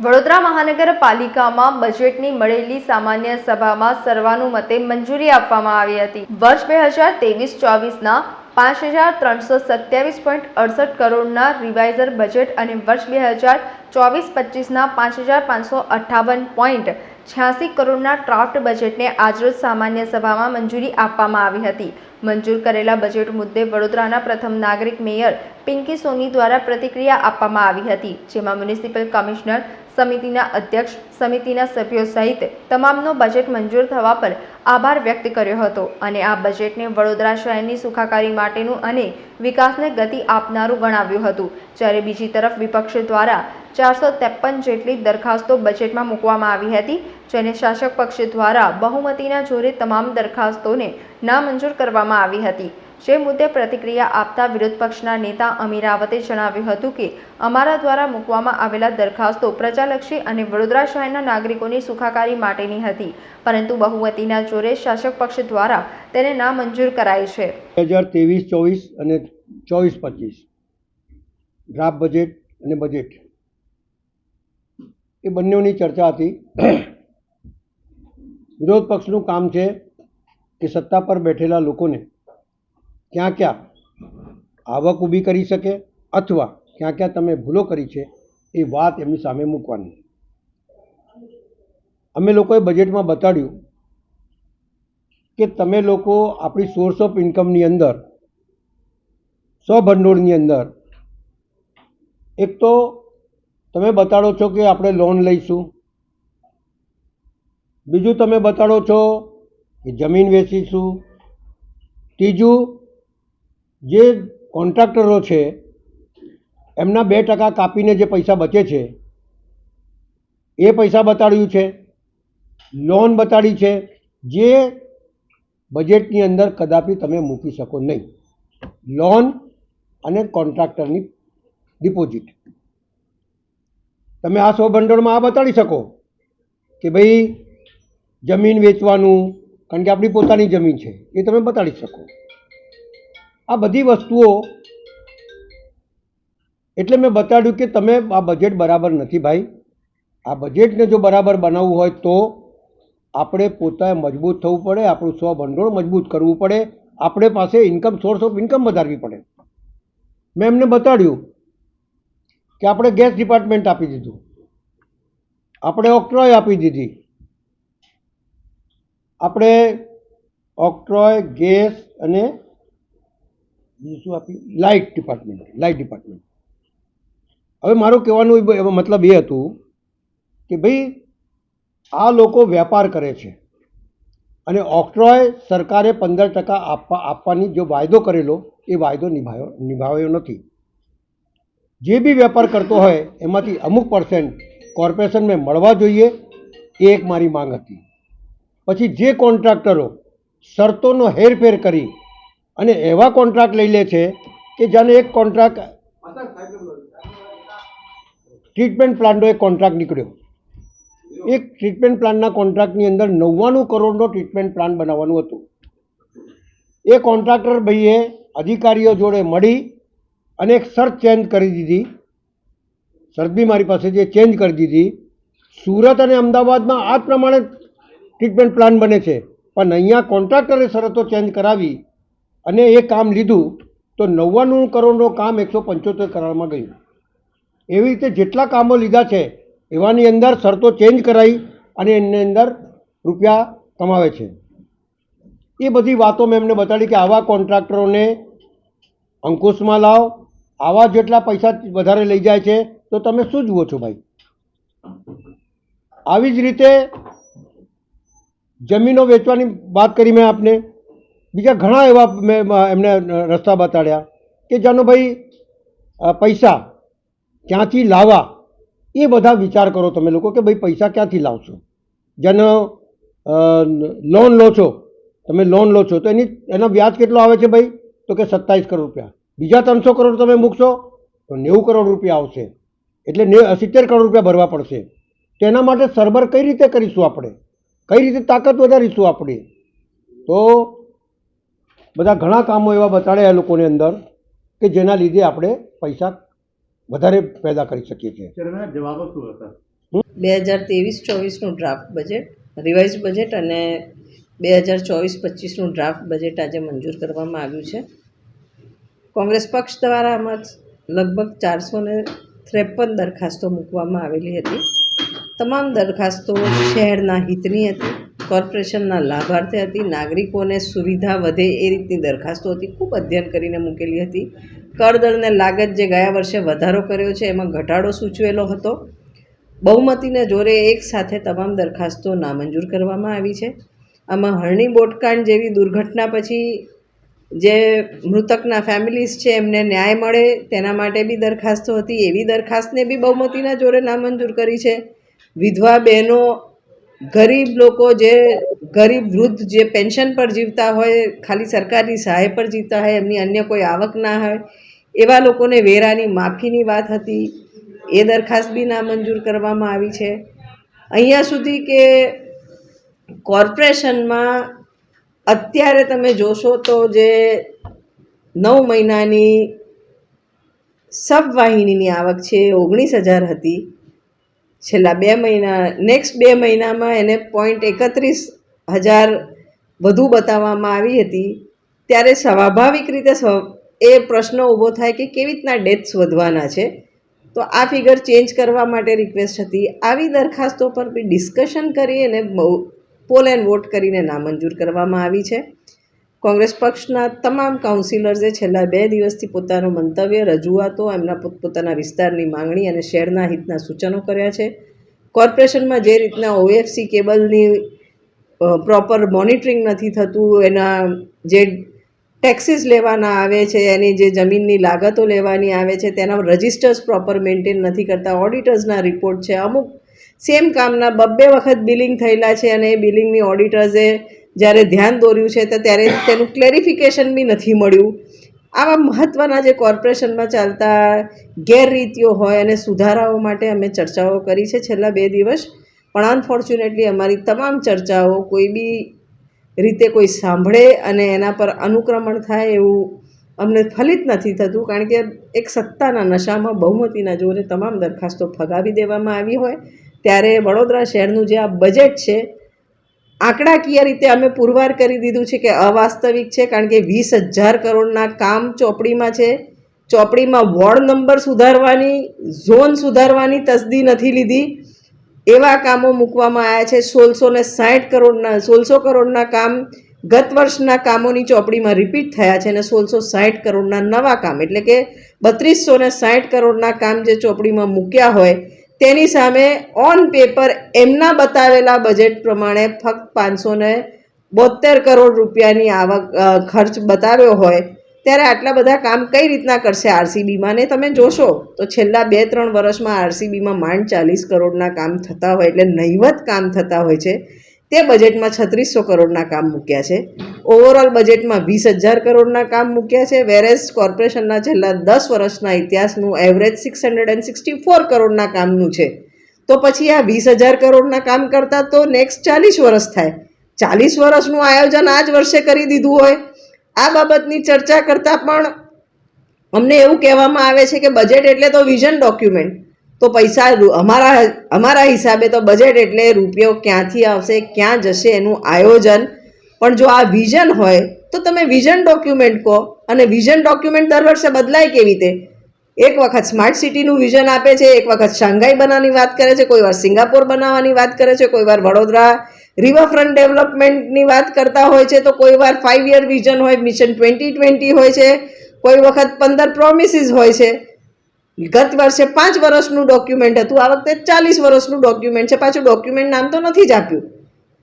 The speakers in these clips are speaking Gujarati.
વડોદરા મહાનગરપાલિકામાં બજેટની મળેલી સામાન્ય સભામાં સર્વાનુમતે મંજૂરી આપવામાં આવી હતી. વર્ષ બે હજાર ત્રેવીસ ચોવીસના પાંચ હજાર ત્રણસો સત્યાવીસ પોઈન્ટ અડસઠ કરોડના રિવાઇઝર બજેટ અને વર્ષ બે હજાર ચોવીસ પચીસના પાંચ હજાર પાંચસો અઠ્ઠાવન પોઈન્ટ છ્યાસી કરોડના ડ્રાફ્ટ બજેટને આજરોજ સામાન્ય સભામાં મંજૂરી આપવામાં આવી હતી. મંજૂર કરેલા બજેટ મુદ્દે વડોદરાના પ્રથમ નાગરિક મેયર પિંકી સોની દ્વારા પ્રતિક્રિયા આપવામાં આવી હતી, જેમાં મ્યુનિસિપલ કમિશનર સમિતિના અધ્યક્ષ, સમિતિના સભ્યો સહિત તમામનો બજેટ મંજૂર થવા પર આભાર વ્યક્ત કર્યો હતો અને આ બજેટને વડોદરા શહેરની સુખાકારી માટેનું અને વિકાસને ગતિ આપનારું ગણાવ્યું હતું. જ્યારે બીજી તરફ વિપક્ષ દ્વારા ચારસો ત્રેપન જેટલી દરખાસ્તો બજેટમાં મૂકવામાં આવી હતી, જેને શાસક પક્ષ દ્વારા બહુમતીના જોરે તમામ દરખાસ્તોને નામંજૂર કરવામાં આવી હતી. જે મુદ્દે પ્રતિક્રિયા આપતા વિરોધ પક્ષના નેતા અમીર રાવતે જણાવ્યું હતું કે, અમારા દ્વારા મૂકવામાં આવેલા દરખાસ્તો પ્રજાલક્ષી અને વડોદરા શહેરના નાગરિકોની સુખાકારી માટેની હતી, પરંતુ બહુમતીના જોરે શાસક પક્ષ દ્વારા તેને નામંજૂર કરાઈ છે. બે હજાર ત્રેવીસ, ચોવીસ અને ચોવીસ પચીસ, ડ્રાફ્ટ બજેટ અને બજેટ, એ બંનેની ચર્ચા હતી. વિરોધ પક્ષનું કામ છે કે સત્તા પર બેઠેલા લોકોને ક્યાં ક્યાં આવક ઊભી કરી શકે અથવા ક્યાં ક્યાં તમે ભૂલો કરી છે, એ વાત એમની સામે મૂકવાની. અમે લોકોએ બજેટમાં બતાડ્યું કે તમે લોકો આપણી સોર્સ ઓફ ઇન્કમની અંદર સ્વભંડોળની અંદર, એક તો તમે બતાડો છો કે આપણે લોન લઈશું, બીજું તમે બતાડો છો કે જમીન વેચીશું, ત્રીજું જે કોન્ટ્રાક્ટરો છે, એમના બે ટકા કાપીને જે પૈસા બચે છે, એ પૈસા બતાડ્યું છે, લોન બતાડી છે, જે બજેટની અંદર કદાપી તમે મૂકી શકો નહીં. લોન અને કોન્ટ્રાક્ટરની ડિપોઝિટ. તમે આ સો ભંડોળમાં આ બતાડી શકો કે ભાઈ જમીન વેચવાનું, કારણ કે આપણી પોતાની જમીન છે, એ તમે બતાડી શકો. આ બધી વસ્તુઓ, એટલે મેં બતાડ્યું કે તમે આ બજેટ બરાબર નથી ભાઈ. આ બજેટને જો બરાબર બનાવવું હોય તો આપણે પોતાએ મજબૂત થવું પડે, આપણું સ્વ ભંડોળ મજબૂત કરવું પડે, આપણે પાસે ઇન્કમ સોર્સ ઓફ ઇન્કમ વધારવી પડે. મેં એમને બતાડ્યું કે આપણે ગેસ ડિપાર્ટમેન્ટ આપી દીધું. આપણે ઓક્ટ્રોય આપી દીધી. આપણે ઓક્ટ્રોય ગેસ અને બીજું આપ્યું? Light department light department. હવે મારું કહેવાનું મતલબ એ હતું કે ભાઈ આ લોકો વેપાર કરે છે અને ઓક્ટ્રોય સરકારે પંદર ટકા આપવા, આપવાની જો વાયદો કરેલો, એ વાયદો નિભાવ્યો નિભાવ્યો નથી. જે બી વેપાર કરતો હોય, એમાંથી અમુક પર્સન્ટ કોર્પોરેશનને મળવા જોઈએ, એ એક મારી માંગ હતી. પછી જે કોન્ટ્રાક્ટરો શરતોનો હેરફેર કરી અને એવા કોન્ટ્રાક્ટ લઈ લે છે કે જેને એક કોન્ટ્રાક્ટ ટ્રીટમેન્ટ પ્લાન્ટનો એક કોન્ટ્રાક્ટ નીકળ્યો. એક ટ્રીટમેન્ટ પ્લાન્ટના કોન્ટ્રાક્ટની અંદર નવ્વાણું કરોડનો ટ્રીટમેન્ટ પ્લાન બનાવવાનું હતું. એ કોન્ટ્રાક્ટર ભાઈએ અધિકારીઓ જોડે મળી અને એક શરત ચેન્જ કરી દીધી. શરત બી મારી પાસે જે ચેન્જ કરી દીધી. સુરત અને અમદાવાદમાં આ જ પ્રમાણે ટ્રીટમેન્ટ પ્લાન બને છે. પણ અહીંયા કોન્ટ્રાક્ટરે શરતો ચેન્જ કરાવી. અને એ કામ લીધું તો નવ્વાણું કરોડનું કામ એકસો પંચોતેર કરોડમાં ગયું. એવી રીતે જેટલા કામો લીધા છે, એવાની અંદર શરતો ચેન્જ કરાવી અને એની અંદર રૂપિયા કમાવે છે. એ બધી વાતો મેં એમને બતાડી કે આવા કોન્ટ્રાક્ટરોને અંકુશમાં લાવો, આવા જેટલા પૈસા વધારે લઈ જાય છે, તો તમે શું જુઓ છો ભાઈ? આવી જ રીતે જમીનો વેચવાની વાત કરી મેં આપને. બીજા ઘણા એવા મેં એમને રસ્તા બતાડ્યા કે જાનો ભાઈ પૈસા ક્યાંથી લાવવા? એ બધા વિચાર કરો તમે લોકો કે ભાઈ પૈસા ક્યાંથી લાવશો? જેનો લોન લો છો, તમે લોન લો છો, તો એની, એનો વ્યાજ કેટલો આવે છે ભાઈ? તો કે સત્તાવીસ કરોડ રૂપિયા. બીજા ત્રણસો કરોડ તમે મૂકશો, તો નેવું કરોડ રૂપિયા આવશે. એટલે ને સિત્તેર કરોડ રૂપિયા ભરવા પડશે. તો એના માટે સરભર કઈ રીતે કરીશું આપણે? કઈ રીતે તાકાત વધારીશું આપણે? તો બધા ઘણા કામો એવા બતાડ્યા એ લોકોની અંદર કે જેના લીધે આપણે પૈસા વધારે પેદા કરી શકીએ છીએ. જવાબો શું હતા બે હજાર ત્રેવીસ ચોવીસનું ડ્રાફ્ટ બજેટ રિવાઇઝ બજેટ અને બે હજાર ચોવીસ પચીસનું ડ્રાફ્ટ બજેટ આજે મંજૂર કરવામાં આવ્યું છે. કોંગ્રેસ પક્ષ દ્વારા આમાં લગભગ ચારસો ને ત્રેપન દરખાસ્તો મૂકવામાં આવેલી હતી. તમામ દરખાસ્તો શહેરના હિતની હતી. કોર્પોરેશનના લાભાર્થે હતી. નાગરિકોને સુવિધા વધે એ રીતની દરખાસ્તો હતી. ખૂબ અધ્યયન કરીને મૂકેલી હતી. કરદરને લાગત જે ગયા વર્ષે વધારો કર્યો છે, એમાં ઘટાડો સૂચવેલો હતો. બહુમતીને જોરે એક સાથે તમામ દરખાસ્તો નામંજૂર કરવામાં આવી છે. આમાં હરણી બોટકાંડ જેવી દુર્ઘટના પછી જે મૃતકના ફેમિલીઝ છે, એમને ન્યાય મળે તેના માટે બી દરખાસ્તો હતી. એવી દરખાસ્તને બી બહુમતીના જોરે નામંજૂર કરી છે. વિધવા બહેનો ગરીબ લોકો જે, ગરીબ વૃદ્ધ જે પેન્શન પર જીવતા હોય, ખાલી સરકારની સહાય પર જીવતા હોય, એમની અન્ય કોઈ આવક ના હોય, એવા લોકોને વેરાની માફીની વાત હતી. એ દરખાસ્ત બી નામંજૂર કરવામાં આવી છે. અહીંયા સુધી કે કોર્પોરેશનમાં અત્યારે તમે જોશો તો જે નવ મહિનાની સબવાહિનીની આવક છે ઓગણીસ હજાર હતી. છેલ્લા બે મહિના નેક્સ્ટ બે મહિનામાં એને પોઈન્ટ એકત્રીસ હજાર વધુ બતાવવામાં આવી હતી. ત્યારે સ્વાભાવિક રીતે એ પ્રશ્ન ઊભો થાય કે કેવી રીતના ડેથ્સ વધવાના છે? તો આ ફિગર ચેન્જ કરવા માટે રિક્વેસ્ટ હતી. આવી દરખાસ્તો પર બી ડિસ્કશન કરી અને બહુ પોલ એન્ડ વોટ કરીને નામંજૂર કરવામાં આવી છે. કોંગ્રેસ પક્ષના તમામ કાઉન્સિલર્સે છેલ્લા બે દિવસથી પોતાનું મંતવ્ય, રજૂઆતો, એમના પોતપોતાના વિસ્તારની માંગણી અને શહેરના હિતના સૂચનો કર્યા છે. કોર્પોરેશનમાં જે રીતના ઓએફસી કેબલની પ્રોપર મોનિટરિંગ નથી થતું, એના જે ટેક્સીસ લેવાના આવે છે, એની જે જમીનની લાગતો લેવાની આવે છે, તેના રજિસ્ટર્સ પ્રોપર મેન્ટેન નથી કરતા, ઓડિટર્સના રિપોર્ટ છે. અમુક સેમ કામના બબ્બે વખત બિલિંગ થયેલા છે અને એ બિલિંગની ઓડિટર્સે જ્યારે ધ્યાન દોર્યું છે, તો ત્યારે તેનું ક્લેરિફિકેશન બી નથી મળ્યું. આવા મહત્ત્વના જે કોર્પોરેશનમાં ચાલતા ગેરરીતિઓ હોય અને સુધારાઓ માટે અમે ચર્ચાઓ કરી છે છેલ્લા બે દિવસ, પણ અનફોર્ચ્યુનેટલી અમારી તમામ ચર્ચાઓ કોઈ બી રીતે કોઈ સાંભળે અને એના પર અનુક્રમણ થાય એવું અમને ફલિત નથી થતું, કારણ કે એક સત્તાના નશામાં બહુમતીના જોરે તમામ દરખાસ્તો ફગાવી દેવામાં આવી હોય, ત્યારે વડોદરા શહેરનું જે આ બજેટ છે આંકડાકીય રીતે અમે પુરવાર કરી દીધું છે કે અવાસ્તવિક છે? કારણ કે વીસ હજાર કરોડના કામ ચોપડીમાં છે. ચોપડીમાં વોર્ડ નંબર સુધારવાની, ઝોન સુધારવાની તસદી નથી લીધી. એવા કામો મૂકવામાં આવ્યા છે. સોળસો ને સાઠ કરોડના, સોળસો કરોડના કામ ગત વર્ષના કામોની ચોપડીમાં રિપીટ થયા છે અને સોળસો સાઠ કરોડના નવા કામ. એટલે કે બત્રીસો ને સાઠ કરોડના કામ જે ચોપડીમાં મૂક્યા હોય તેની સામે ઓન પેપર એમના બતાવેલા બજેટ પ્રમાણે ફક્ત પાંચસો ને બોતેર કરોડ રૂપિયાની આવક ખર્ચ બતાવ્યો હોય, ત્યારે આટલા બધા કામ કઈ રીતના કરશે આરસીબીમાં? ને તમે જોશો તો છેલ્લા બે ત્રણ વર્ષમાં આરસીબીમાં માંડ ચાલીસ કરોડના કામ થતા હોય, એટલે નહિવત કામ થતા હોય છે. તે બજેટમાં છત્રીસો કરોડના કામ મૂક્યા છે. ઓવરઓલ બજેટમાં વીસ હજાર કરોડના કામ મૂક્યા છે. વેરેઝ કોર્પોરેશનના છેલ્લા દસ વર્ષના ઇતિહાસનું average six hundred and sixty four કરોડના કામનું છે. તો પછી આ વીસ હજાર કરોડના કામ કરતાં તો નેક્સ્ટ ચાલીસ વર્ષ થાય. ચાલીસ વર્ષનું આયોજન આ જ વર્ષે કરી દીધું હોય. આ બાબતની ચર્ચા કરતાં પણ અમને એવું કહેવામાં આવે છે કે બજેટ એટલે તો વિઝન ડોક્યુમેન્ટ તો પૈસા અમારા અમારા હિસાબે તો બજેટ એટલે રૂપિયો ક્યાંથી આવશે, ક્યાં જશે એનું આયોજન. પણ જો આ વિઝન હોય, તો તમે વિઝન ડોક્યુમેન્ટ કહો. અને વિઝન ડોક્યુમેન્ટ દર વર્ષે બદલાય કેવી રીતે? એક વખત સ્માર્ટ સિટીનું વિઝન આપે છે, એક વખત શાંઘાઈ બનાવવાની વાત કરે છે, કોઈ વાર સિંગાપોર બનાવવાની વાત કરે છે, કોઈ વાર વડોદરા રિવરફ્રન્ટ ડેવલપમેન્ટની વાત કરતા હોય છે, તો કોઈ વાર ફાઇવ યર વિઝન હોય મિશન ટ્વેન્ટી ટ્વેન્ટી હોય છે, કોઈ વખત પંદર પ્રોમિસીસ હોય છે. ગત વર્ષે પાંચ વર્ષનું ડોક્યુમેન્ટ હતું. આ વખતે ચાલીસ વર્ષનું ડોક્યુમેન્ટ છે. પાછું ડોક્યુમેન્ટ નામ તો નથી જ આપ્યું.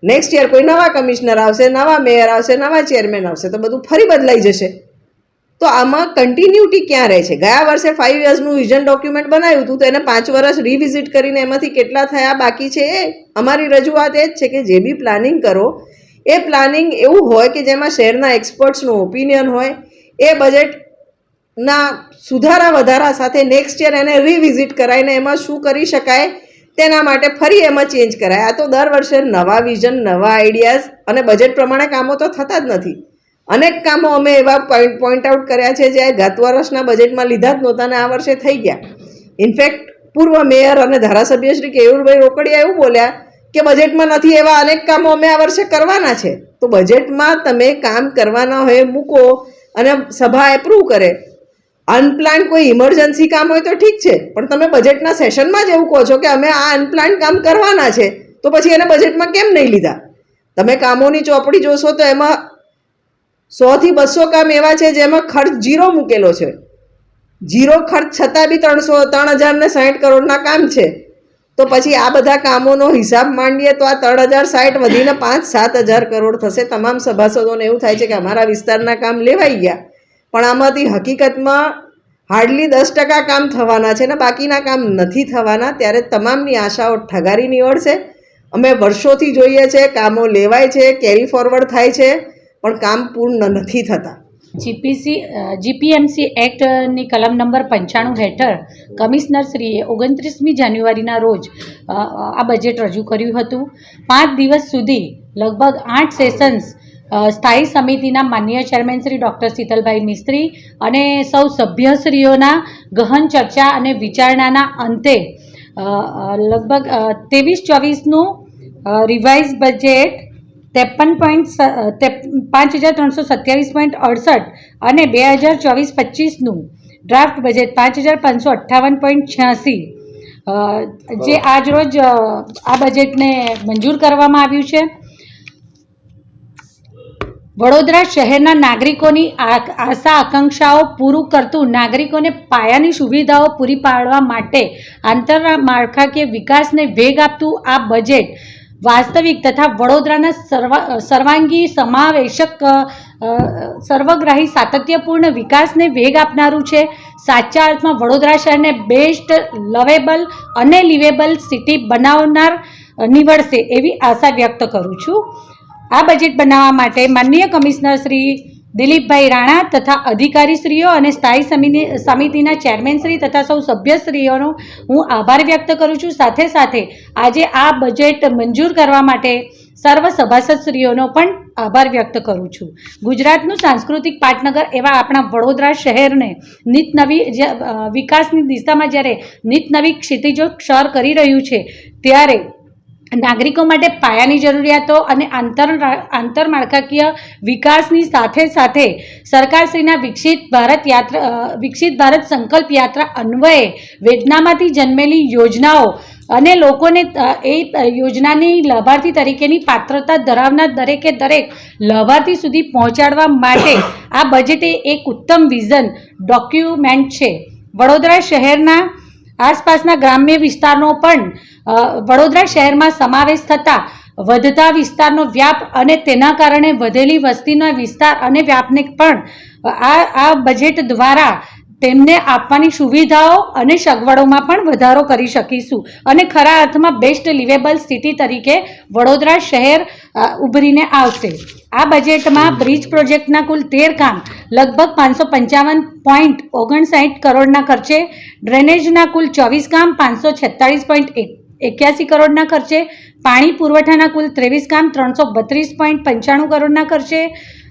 નેક્સ્ટ યર કોઈ નવા કમિશનર આવશે, નવા મેયર આવશે, નવા ચેરમેન આવશે, તો બધું ફરી બદલાઈ જશે. તો આમાં કન્ટિન્યુટી ક્યાં રહે છે? ગયા વર્ષે ફાઇવ યર્સનું વિઝન ડોક્યુમેન્ટ બનાવ્યું હતું, તો એને પાંચ વર્ષ રિવિઝિટ કરીને એમાંથી કેટલા થયા બાકી છે એ અમારી રજૂઆત એ જ છે કે જે બી પ્લાનિંગ કરો, એ પ્લાનિંગ એવું હોય કે જેમાં શહેરના એક્સપર્ટ્સનું ઓપિનિયન હોય, એ બજેટના સુધારા વધારા સાથે નેક્સ્ટ યર એને રિવિઝિટ કરાવીને એમાં શું કરી શકાય તેના માટે ફરી એમાં ચેન્જ કરાય. આ તો દર વર્ષે નવા વિઝન નવા આઈડિયાઝ અને બજેટ પ્રમાણે કામો તો થતા જ નથી. અનેક કામો અમે એવા પોઈન્ટ પોઈન્ટ આઉટ કર્યા છે જે ગત વર્ષના બજેટમાં લીધા જ નહોતા અને આ વર્ષે થઈ ગયા. ઇનફેક્ટ પૂર્વ મેયર અને ધારાસભ્ય શ્રી કેયુરભાઈ રોકડિયા એવું બોલ્યા કે બજેટમાં નથી એવા અનેક કામો અમે આ વર્ષે કરવાના છે. તો બજેટમાં તમે કામ કરવાના હોય, મૂકો અને સભા એપ્રૂવ કરે. અનપ્લાન કોઈ ઇમરજન્સી કામ હોય તો ઠીક છે, પણ તમે બજેટના સેશનમાં જ એવું કહો છો કે અમે આ અનપ્લાન કામ કરવાના છે, તો પછી એને બજેટમાં કેમ નહીં લીધા? તમે કામોની ચોપડી જોશો તો એમાં સોથી બસો કામ એવા છે જેમાં ખર્ચ જીરો મૂકેલો છે. જીરો ખર્ચ છતાં બી ત્રણસો, ત્રણ હજાર ને સાઠ કરોડના કામ છે. તો પછી આ બધા કામોનો હિસાબ માંડીએ તો આ ત્રણ હજાર સાઠ વધીને પાંચ, સાત હજાર કરોડ થશે. તમામ સભાસદોને એવું થાય છે કે અમારા વિસ્તારના કામ લેવાઈ ગયા. પણ આમાંથી હકીકતમાં હાર્ડલી દસ ટકા કામ થવાના છે ને બાકીના કામ નથી થવાના, ત્યારે તમામની આશાઓ ઠગારી નીવડશે. અમે વર્ષોથી જોઈએ છે, કામો લેવાય છે, કેરી ફોરવર્ડ થાય છે, પણ કામ પૂર્ણ નથી થતા. જીપીસી જીપીએમસી એક્ટની કલમ નંબર પંચાણું હેઠળ કમિશનરશ્રીએ ઓગણત્રીસમી જાન્યુઆરીના રોજ આ બજેટ રજૂ કર્યું હતું. પાંચ દિવસ સુધી લગભગ આઠ સેશન્સ સ્થાયી સમિતિના માન્ય ચેરમેન શ્રી ડૉક્ટર શીતલભાઈ મિસ્ત્રી અને સૌ સભ્યશ્રીઓના ગહન ચર્ચા અને વિચારણાના અંતે લગભગ ત્રેવીસ ચોવીસનું રિવાઇઝ બજેટ ત્રેપન પોઈન્ટ પાંચ હજાર ત્રણસો સત્યાવીસ પોઈન્ટ અડસઠ અને બે હજાર ચોવીસ પચીસનું ડ્રાફ્ટ બજેટ પાંચ હજાર પાંચસો અઠ્ઠાવન પોઈન્ટ છ્યાસી. જે આજરોજ આ બજેટને મંજૂર કરવામાં આવ્યું છે. વડોદરા શહેરના નાગરિકોની આશા આકાંક્ષાઓ પૂરું કરતું નાગરિકોને પાયાની સુવિધાઓ પૂરી પાડવા માટે આંતરમાળખાકીય વિકાસને વેગ આપતું આ બજેટ વાસ્તવિક તથા વડોદરાના સર્વા સર્વાંગી સમાવેશક સર્વગ્રાહી સાતત્યપૂર્ણ વિકાસને વેગ આપનારું છે. સાચા અર્થમાં વડોદરા શહેરને બેસ્ટ, લવેબલ અને લિવેબલ સિટી બનાવનાર નીવડશે એવી આશા વ્યક્ત કરું છું. આ બજેટ બનાવવા માટે માનનીય કમિશનર શ્રી દિલીપભાઈ રાણા તથા અધિકારીશ્રીઓ અને સ્થાયી સમિતિ સમિતિના ચેરમેનશ્રી તથા સૌ સભ્યશ્રીઓનો હું આભાર વ્યક્ત કરું છું. સાથે સાથે આજે આ બજેટ મંજૂર કરવા માટે સર્વ સભાસદશ્રીઓનો પણ આભાર વ્યક્ત કરું છું. ગુજરાતનું સાંસ્કૃતિક પાટનગર એવા આપણા વડોદરા શહેરને નિત નવી જે, વિકાસની દિશામાં જ્યારે નિત નવી ક્ષિતિજો ક્ષર કરી રહ્યું છે ત્યારે નાગરિકો માટે પાયાની જરૂરિયાતો અને આંતર આંતરમાળખાકીય વિકાસની સાથે સાથે સરકારશ્રીના વિકસિત ભારત યાત્રા વિકસિત ભારત સંકલ્પ યાત્રા અન્વયે વેદનામાંથી જન્મેલી યોજનાઓ અને લોકોને એ યોજનાની લાભાર્થી તરીકેની પાત્રતા ધરાવનાર દરેકે દરેક લાભાર્થી સુધી પહોંચાડવા માટે આ બજેટ એક ઉત્તમ વિઝન ડોક્યુમેન્ટ છે. વડોદરા શહેરના આસપાસના ગ્રામ્ય વિસ્તારનો પણ વડોદરા શહેરમાં સમાવેશ થતા વધતા વિસ્તારનો વ્યાપ અને તેના કારણે વધેલી વસ્તીનો વિસ્તાર અને વ્યાપને પણ આ આ બજેટ દ્વારા તેમને આપવાની સુવિધાઓ અને સગવડોમાં પણ વધારો કરી શકીશું. અને ખરા અર્થમાં બેસ્ટ લિવેબલ સિટી તરીકે વડોદરા શહેર ઉભરીને આવશે. આ બજેટમાં બ્રિજ પ્રોજેક્ટના કુલ તેર કામ, લગભગ પાંચસો પંચાવન પોઈન્ટ ઓગણસાઠ કરોડના ખર્ચે, ડ્રેનેજના કુલ ચોવીસ કામ, પાંચસો છેતાળીસ પોઈન્ટ એક એક્યાસી કરોડના ખર્ચે, પાણી પુરવઠાના કુલ ત્રેવીસ કામ, ત્રણસો બત્રીસ પોઈન્ટ પંચાણું કરોડના ખર્ચે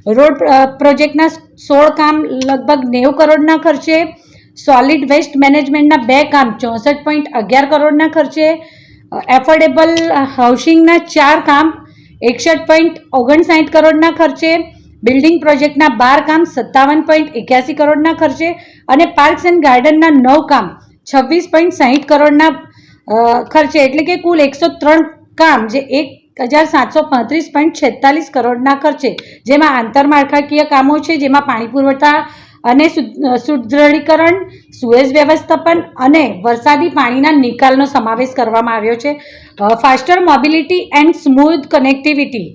રોડ પ્રોજેક્ટના સોળ કામ લગભગ નેવું કરોડના ખર્ચે સોલિડ વેસ્ટ મેનેજમેન્ટના બે કામ, ચોસઠ પોઈન્ટ અગિયાર કરોડના ખર્ચે એફોર્ડેબલ હાઉસિંગના ચાર કામ, એકસઠ પોઈન્ટ ઓગણસાઠ કરોડના ખર્ચે બિલ્ડિંગ પ્રોજેક્ટના બાર કામ, સત્તાવન પોઈન્ટ એક્યાસી કરોડના ખર્ચે અને પાર્ક્સ એન્ડ ગાર્ડનના નવ કામ, છવ્વીસ પોઈન્ટ સાહીઠ કરોડના ખર્ચે. એટલે કે કુલ એકસો ત્રણ કામ, જે એક હજાર સાતસો પાંત્રીસ પોઈન્ટ છેતાલીસ કરોડના ખર્ચે, જેમાં આંતરમાળખાકીય કામો છે, જેમાં પાણી પુરવઠા અને સુદૃઢીકરણ સુએઝ વ્યવસ્થાપન અને વરસાદી પાણીના નિકાલનો સમાવેશ કરવામાં આવ્યો છે. Faster mobility and smooth connectivity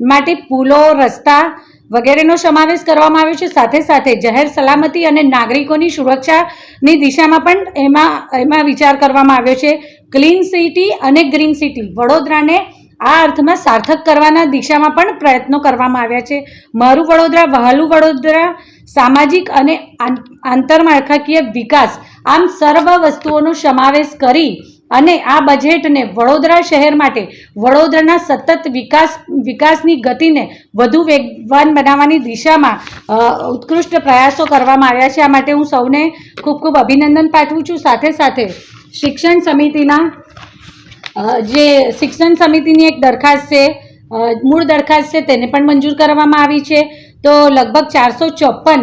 માટે પુલો, રસ્તા વગેરેનો સમાવેશ કરવામાં આવ્યો છે. સાથે સાથે જાહેર સલામતી અને નાગરિકોની સુરક્ષાની દિશામાં પણ એમાં એમાં વિચાર કરવામાં આવ્યો છે. ક્લીન સિટી અને ગ્રીન સિટી વડોદરાને આ અર્થમાં સાર્થક કરવાના દિશામાં પણ પ્રયત્નો કરવામાં આવ્યા છે. મારું વડોદરા, વહાલું વડોદરા, સામાજિક અને આંત- આંતરમાળખાકીય વિકાસ આમ સર્વ વસ્તુઓનો સમાવેશ કરી અને આ બજેટને વડોદરા શહેર માટે વડોદરાના સતત વિકાસ, વિકાસની ગતિને વધુ વેગવાન બનાવવાની દિશામાં ઉત્કૃષ્ટ પ્રયાસો કરવામાં આવ્યા છે. આ માટે હું સૌને ખૂબ ખૂબ અભિનંદન પાઠવું છું. સાથે સાથે શિક્ષણ સમિતિના જે શિક્ષણ સમિતિની એક દરખાસ્ત છે મૂળ દરખાસ્ત છે, તેને પણ મંજૂર કરવામાં આવી છે. તો લગભગ ચારસો ચોપન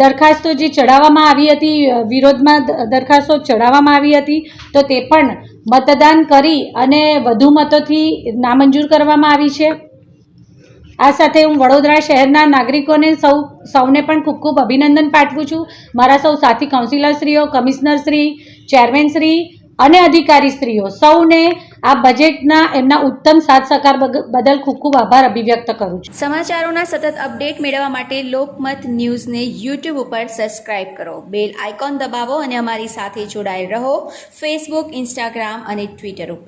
દરખાસ્તો જે ચડાવવામાં આવી હતી વિરોધમાં દરખાસ્તો ચડાવવામાં આવી હતી, તો તે પણ મતદાન કરી અને વધુ મતોથી નામંજૂર કરવામાં આવી છે. આ સાથે હું વડોદરા શહેરના નાગરિકોને સૌ, સૌને પણ ખૂબ ખૂબ અભિનંદન પાઠવું છું. મારા સૌ સાથી કાઉન્સિલરશ્રીઓ, કમિશનરશ્રી, ચેરમેનશ્રી અને અધિકારી સ્ત્રીઓ. સૌને આ બજેટના એમના ઉત્તમ સાથ સહકાર બદલ ખૂબ ખૂબ આભાર અભિવ્યક્ત કરું છું. સમાચારોના સતત અપડેટ મેળવવા માટે લોકમત ન્યૂઝને યુટ્યુબ ઉપર સબસ્ક્રાઇબ કરો. બેલ આઇકોન દબાવો અને અમારી સાથે જોડાયેલ રહો. ફેસબુક ઇન્સ્ટાગ્રામ અને ટ્વિટર ઉપર.